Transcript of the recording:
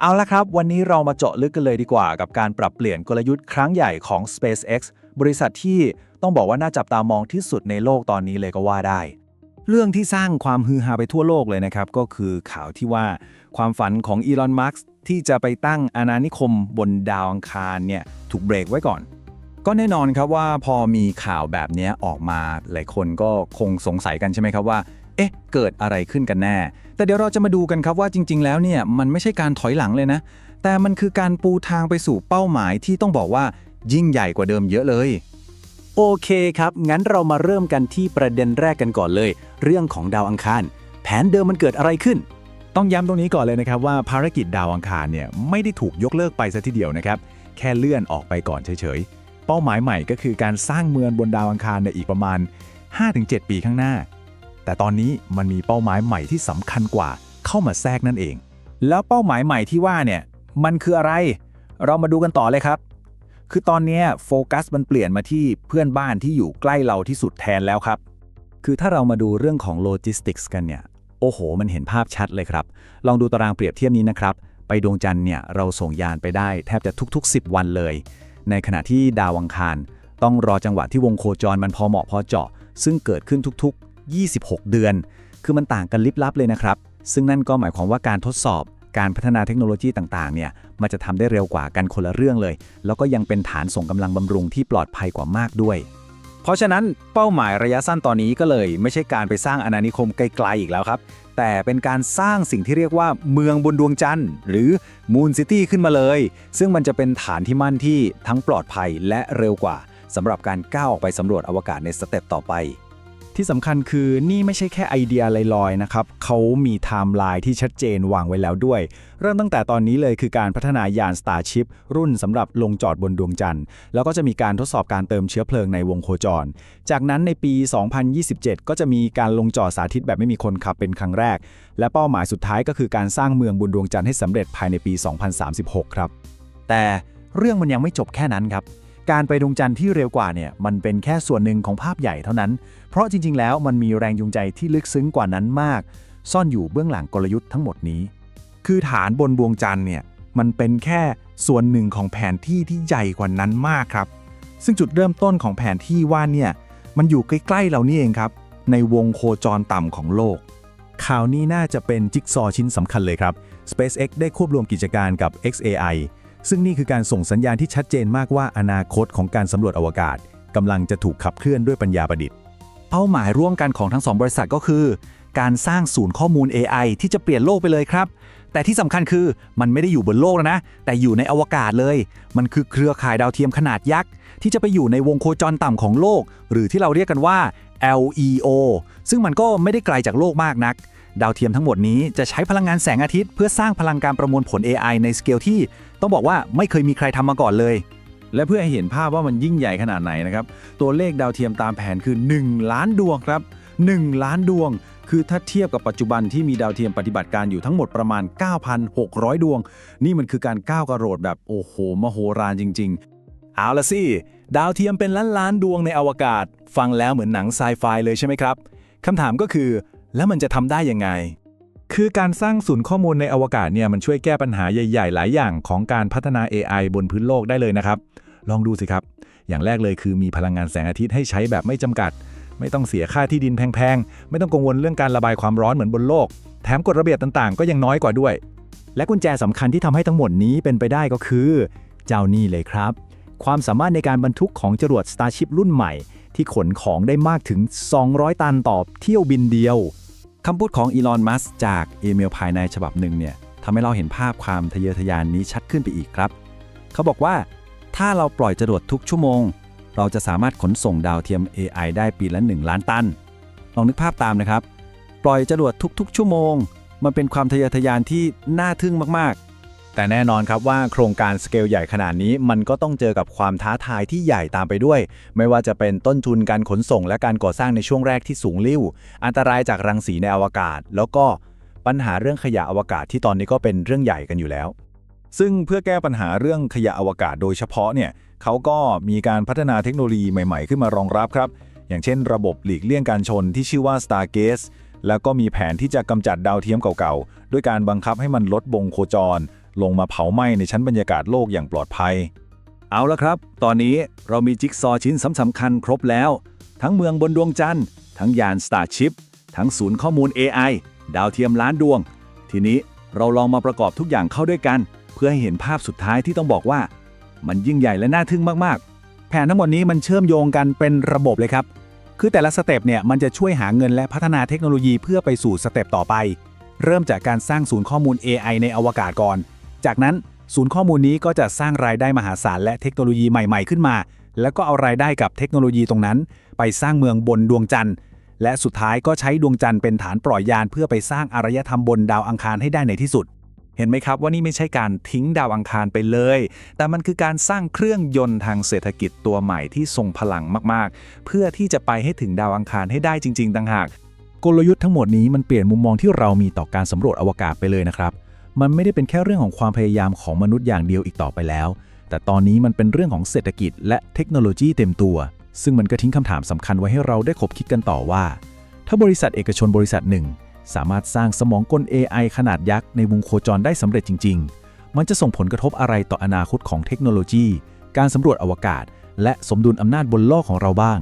เอาละครับ วันนี้เรามาเจาะลึกกันเลยดีกว่า กับการปรับเปลี่ยนกลยุทธ์ครั้งใหญ่ของ SpaceX บริษัทที่ต้องบอกว่าน่าจับตามองที่สุดในโลกตอนนี้เลยก็ว่าได้ เรื่องที่สร้างความฮือฮาไปทั่วโลกเลยนะครับ ก็คือข่าวที่ว่าความฝันของอีลอนมัสก์ที่จะไปตั้งอาณานิคมบนดาวอังคารเนี่ยถูกเบรกไว้ก่อน ก็แน่นอนครับว่าพอมีข่าวแบบนี้ออกมาหลายคนก็คงสงสัยกันใช่ไหมครับว่า เอ๊ะ เกิดอะไรขึ้นกันแน่ แต่เดี๋ยวเราจะมาดูกันครับว่าจริง ๆ แล้วเนี่ยมันไม่ใช่การถอยหลังเลยนะ แต่มันคือการปูทางไปสู่เป้าหมายที่ต้องบอกว่ายิ่งใหญ่กว่าเดิมเยอะเลย โอเคครับ งั้นเรามาเริ่มกันที่ประเด็นแรกกันก่อนเลย เรื่องของดาวอังคาร แผนเดิมมันเกิดอะไรขึ้น ต้องย้ำตรงนี้ก่อนเลยนะครับว่าภารกิจดาวอังคารเนี่ยไม่ได้ถูกยกเลิกไปซะทีเดียวนะครับ แค่เลื่อนออกไปก่อนเฉยๆ เป้าหมายใหม่ก็คือการสร้างเมืองบนดาวอังคารในอีกประมาณ 5-7 ปีข้างหน้า แต่ตอนนี้มันมีเป้าหมายใหม่ที่สำคัญกว่าเข้ามาแทรกนั่นเอง แล้วเป้าหมายใหม่ที่ว่าเนี่ยมันคืออะไร เรามาดูกันต่อเลยครับ คือตอนนี้โฟกัสมันเปลี่ยนมาที่เพื่อนบ้านที่อยู่ใกล้เราที่สุดแทนแล้วครับ คือถ้าเรามาดูเรื่องของโลจิสติกส์กันเนี่ยโอ้โห มันเห็นภาพชัดเลยครับ ลองดูตารางเปรียบเทียบนี้นะครับ ไปดวงจันทร์เนี่ยเราส่งยานไปได้แทบจะทุกๆ 10 วันเลย ในขณะที่ดาวอังคาร ต้องรอจังหวะที่วงโคจรมันพอเหมาะพอเจาะ ซึ่งเกิดขึ้นทุกๆ 26 เดือน คือมันต่างกันลิบลับเลยนะครับ ซึ่งนั่นก็หมายความว่าการทดสอบการพัฒนาเทคโนโลยีต่างๆ เนี่ย มันจะทำได้เร็วกว่ากันคนละเรื่องเลย แล้วก็ยังเป็นฐานส่งกำลังบำรุงที่ปลอดภัยกว่ามากด้วย เพราะฉะนั้นเป้าหมายระยะสั้นตอนนี้ก็เลย ไม่ใช่การไปสร้างอาณานิคมไกลๆอีกแล้วครับ แต่เป็นการสร้างสิ่งที่เรียกว่าเมืองบนดวงจันทร์ หรือ Moon City ขึ้นมาเลย ซึ่งมันจะเป็นฐานที่มั่นที่ทั้งปลอดภัยและเร็วกว่าสำหรับการก้าวออกไปสำรวจอวกาศในสเต็ปต่อไป ที่สำคัญคือนี่ไม่ใช่แค่ไอเดียลอยๆนะครับเขามีไทม์ไลน์ที่ชัดเจนวางไว้แล้วด้วย เริ่มตั้งแต่ตอนนี้เลยคือการพัฒนายาน Starship รุ่นสำหรับลงจอดบนดวงจันทร์ แล้วก็จะมีการทดสอบการเติมเชื้อเพลิงในวงโคจร จากนั้นในปี 2027 ก็จะมีการลงจอดสาธิตแบบไม่มีคนขับเป็นครั้งแรก และเป้าหมายสุดท้ายก็คือการสร้างเมืองบนดวงจันทร์ให้สำเร็จภายในปี 2036 ครับ แต่เรื่องมันยังไม่จบแค่นั้นครับ การไปดวงจันทร์ที่เร็วกว่าเนี่ยมันเป็นแค่ส่วนหนึ่งของภาพใหญ่เท่านั้น เพราะจริง ๆ แล้วมันมีแรงจูงใจที่ลึกซึ้งกว่านั้นมาก ซ่อนอยู่เบื้องหลังกลยุทธ์ทั้งหมดนี้ คือฐานบนดวงจันทร์เนี่ยมันเป็นแค่ส่วนหนึ่งของแผนที่ที่ใหญ่กว่านั้นมากครับ ซึ่งจุดเริ่มต้นของแผนที่ว่าเนี่ยมันอยู่ใกล้ๆเรานี่เองครับ ในวงโคจรต่ำของโลกข่าวนี้น่าจะเป็นจิ๊กซอว์ชิ้นสำคัญเลยครับ SpaceX ได้ควบรวมกิจการกับ XAI ซึ่งนี่คือการส่งสัญญาณที่ชัดเจนมากว่าอนาคตของการสำรวจอวกาศกำลังจะถูกขับเคลื่อนด้วยปัญญาประดิษฐ์ เป้าหมายร่วมกันของทั้งสองบริษัทก็คือ การสร้างศูนย์ข้อมูล AI ที่จะเปลี่ยนโลกไปเลยครับ แต่ที่สำคัญคือมันไม่ได้อยู่บนโลกแล้วนะ แต่อยู่ในอวกาศเลย มันคือเครือข่ายดาวเทียมขนาดยักษ์ที่จะไปอยู่ในวงโคจรต่ำของโลก หรือที่เราเรียกกันว่า LEO ซึ่งมันก็ไม่ได้ไกลจากโลกมากนัก ดาวเทียมทั้งหมดนี้จะใช้พลังงานแสงอาทิตย์เพื่อสร้างพลังการประมวลผล AI ในสเกลที่ต้องบอกว่าไม่เคยมีใครทำมาก่อนเลย และเพื่อให้เห็นภาพว่ามันยิ่งใหญ่ขนาดไหนนะครับ ตัวเลขดาวเทียมตามแผนคือ 1 ล้านดวงครับ 1 ล้านดวง คือถ้าเทียบกับปัจจุบันที่มีดาวเทียมปฏิบัติการอยู่ทั้งหมดประมาณ 9,600 ดวง นี่มันคือการก้าวกระโดดแบบโอ้โหมโหฬารจริง ๆ เอาละสิดาวเทียมเป็นล้านล้านดวงในอวกาศ ฟังแล้วเหมือนหนังไซไฟเลยใช่ไหมครับคำถามก็คือ แล้วมันจะทำได้ยังไง คือการสร้างศูนย์ข้อมูลในอวกาศเนี่ยมันช่วยแก้ปัญหาใหญ่ ๆ หลายอย่างของการพัฒนา AI บนพื้นโลกได้เลยนะครับ ลองดูสิครับ อย่างแรกเลยคือมีพลังงานแสงอาทิตย์ให้ใช้แบบไม่จำกัด ไม่ต้องเสียค่าที่ดินแพงๆ ไม่ต้องกังวลเรื่องการระบายความร้อนเหมือนบนโลก แถมกฎระเบียบต่างๆ ก็ยังน้อยกว่าด้วย และกุญแจสำคัญที่ทำให้ทั้งหมดนี้เป็นไปได้ก็คือ เจ้านี่เลยครับ ความสามารถในการบรรทุกของจรวด Starship รุ่นใหม่ ที่ขนของได้มากถึง 200 ตันต่อเที่ยวบินเดียวคำพูดของอีลอนมัสจากอีเมลภายในฉบับหนึ่งเนี่ยทำให้เราเห็นภาพความทะเยอทะยานนี้ชัดขึ้นไปอีกครับ เขาบอกว่า ถ้าเราปล่อยจรวดทุกชั่วโมง เราจะสามารถขนส่งดาวเทียม AI ได้ปีละ 1 ล้านตัน ลองนึกภาพตามนะครับ ปล่อยจรวดทุกๆ ชั่วโมง มันเป็นความทะเยอทะยานที่น่าทึ่งมากๆ แต่แน่นอนครับว่าโครงการสเกลใหญ่ขนาดนี้ มันก็ต้องเจอกับความท้าทายที่ใหญ่ตามไปด้วย ไม่ว่าจะเป็นต้นทุนการขนส่งและการก่อสร้างในช่วงแรกที่สูงลิ่ว อันตรายจากรังสีในอวกาศ แล้วก็ปัญหาเรื่องขยะอวกาศที่ตอนนี้ก็เป็นเรื่องใหญ่กันอยู่แล้ว ซึ่งเพื่อแก้ปัญหาเรื่องขยะอวกาศโดยเฉพาะเนี่ยเขาก็มีการพัฒนาเทคโนโลยีใหม่ ๆ ขึ้นมารองรับครับ อย่างเช่น ระบบหลีกเลี่ยงการชนที่ชื่อว่า Stargaze แล้วก็มีแผนที่จะกำจัดดาวเทียมเก่าๆ ด้วยการบังคับให้มันลดวงโคจร ลงมาเผาไหม้ในชั้นบรรยากาศโลกอย่างปลอดภัย เอาละครับ ตอนนี้เรามีจิ๊กซอว์ชิ้นสำคัญครบแล้ว ทั้งเมืองบนดวงจันทร์ ทั้งยาน Starship ทั้งศูนย์ข้อมูล AI ดาวเทียมล้านดวง ทีนี้เราลองมาประกอบทุกอย่างเข้าด้วยกัน เพื่อให้เห็นภาพสุดท้ายที่ต้องบอกว่า มันยิ่งใหญ่และน่าทึ่งมากๆ แผนทั้งหมดนี้มันเชื่อมโยงกันเป็นระบบเลยครับ คือแต่ละสเต็ปเนี่ยมันจะช่วยหาเงินและพัฒนาเทคโนโลยีเพื่อไปสู่สเต็ปต่อไป เริ่มจากการสร้างศูนย์ข้อมูล AI ในอวกาศก่อน จากนั้นศูนย์ข้อมูลนี้ก็จะสร้างรายได้มหาศาลและเทคโนโลยีใหม่ๆขึ้นมา แล้วก็เอารายได้กับเทคโนโลยีตรงนั้น ไปสร้างเมืองบนดวงจันทร์ และสุดท้ายก็ใช้ดวงจันทร์เป็นฐานปล่อยยานเพื่อไปสร้างอารยธรรมบนดาวอังคารให้ได้ในที่สุด เห็นไหมครับว่านี่ไม่ใช่การทิ้งดาวอังคารไปเลย แต่มันคือการสร้างเครื่องยนต์ทางเศรษฐกิจตัวใหม่ที่ทรงพลังมากๆ เพื่อที่จะไปให้ถึงดาวอังคารให้ได้จริง ๆ ต่างหาก กลยุทธ์ทั้งหมดนี้มันเปลี่ยนมุมมองที่เรามีต่อการสำรวจอวกาศไปเลยนะครับ มันไม่ได้เป็นแค่เรื่องของความพยายามของมนุษย์อย่างเดียวอีกต่อไปแล้ว แต่ตอนนี้มันเป็นเรื่องของเศรษฐกิจและเทคโนโลยีเต็มตัว ซึ่งมันก็ทิ้งคำถามสำคัญไว้ให้เราได้คบคิดกันต่อว่า ถ้าบริษัทเอกชนบริษัทหนึ่ง สามารถสร้างสมองกล AI ขนาดยักษ์ในวงโคจรได้สำเร็จจริง ๆ มันจะส่งผลกระทบอะไรต่ออนาคตของเทคโนโลยี การสำรวจอวกาศ และสมดุลอำนาจบนโลกของเราบ้าง